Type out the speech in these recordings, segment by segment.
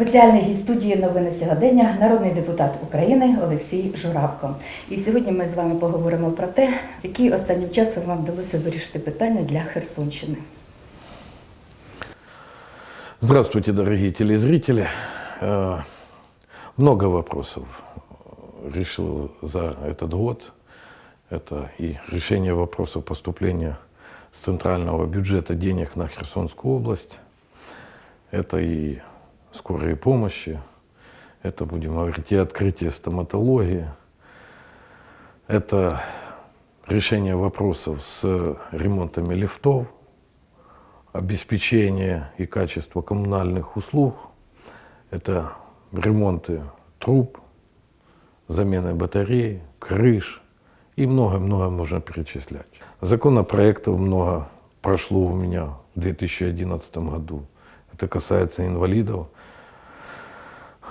Спеціальний гість студії новини сьогодення народний депутат України Олексій Журавко. І сьогодні ми з вами поговоримо про те, які останнім часом вам вдалося вирішити питання для Херсонщини. Здравствуйте, дорогие телезрители. Э, Много вопросов решил за этот год. Это и решение вопросов поступления с центрального бюджета денег на Херсонскую область. Это и скорые помощи. Это, будем говорить, и открытие стоматологии. Это решение вопросов с ремонтами лифтов, обеспечение и качество коммунальных услуг, это ремонты труб, замены батарей, крыш и много-много можно перечислять. Законопроектов много прошло у меня в 2011 году. Это касается инвалидов.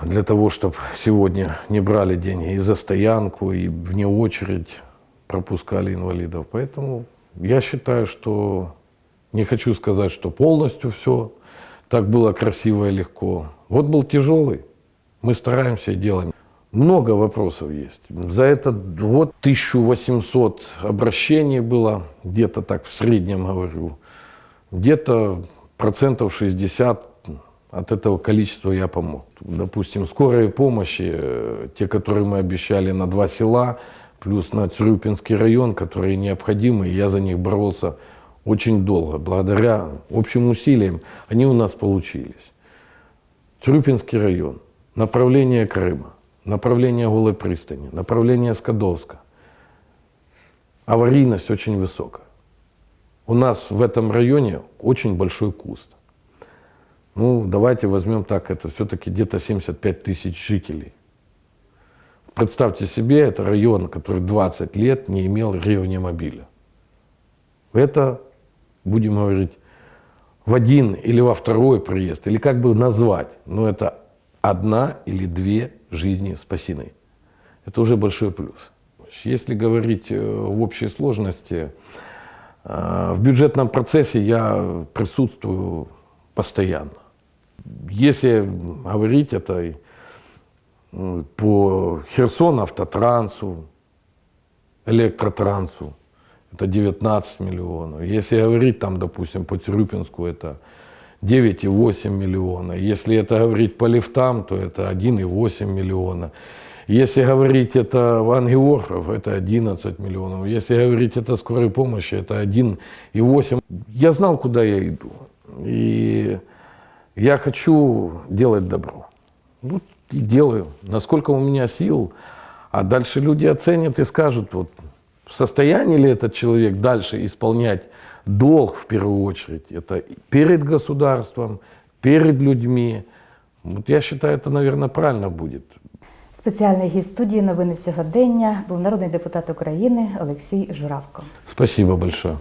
Для того, чтобы сегодня не брали деньги и за стоянку, и вне очередь пропускали инвалидов. Поэтому я считаю, что не хочу сказать, что полностью все так было красиво и легко. Вот был тяжелый, мы стараемся и делаем. Много вопросов есть. За этот год 1800 обращений было, где-то так в среднем говорю. Где-то процентов 60 от этого количества я помог. Допустим, скорые помощи, э, те, которые мы обещали на два села, плюс на Цюрюпинский район, которые необходимы, я за них боролся очень долго. Благодаря общим усилиям они у нас получились. Цюрюпинский район, направление Крыма, направление Голой пристани, направление Скадовска. Аварийность очень высокая. У нас в этом районе очень большой куст. Ну, давайте возьмем так, это все-таки где-то 75 тысяч жителей. Представьте себе, это район, который 20 лет не имел ревнемобиля. Это, будем говорить, в один или во второй приезд, или как бы назвать, но это одна или две жизни спасены. Это уже большой плюс. Если говорить э, в общей сложности, э, в бюджетном процессе я присутствую постоянно. Если говорить это м, по Херсон автотрансу, электротрансу, это 19 миллионов. Если говорить там, допустим, по Тюрюпинску, это 9,8 миллиона. Если это говорить по лифтам, то это 1,8 миллиона. Если говорить это в Ангеорфов, это 11 миллионов. Если говорить это скорой помощи, это 1,8. Я знал, куда я иду. И я хочу делать добро. Вот и делаю. Насколько у меня сил. А дальше люди оценят и скажут, вот в состоянии ли этот человек дальше исполнять долг в первую очередь. Это перед государством, перед людьми. Вот я считаю, это, наверное, правильно будет. Спеціальний гість студії новини сьогодення був народний депутат України Олексій Журавко. Спасибо большое.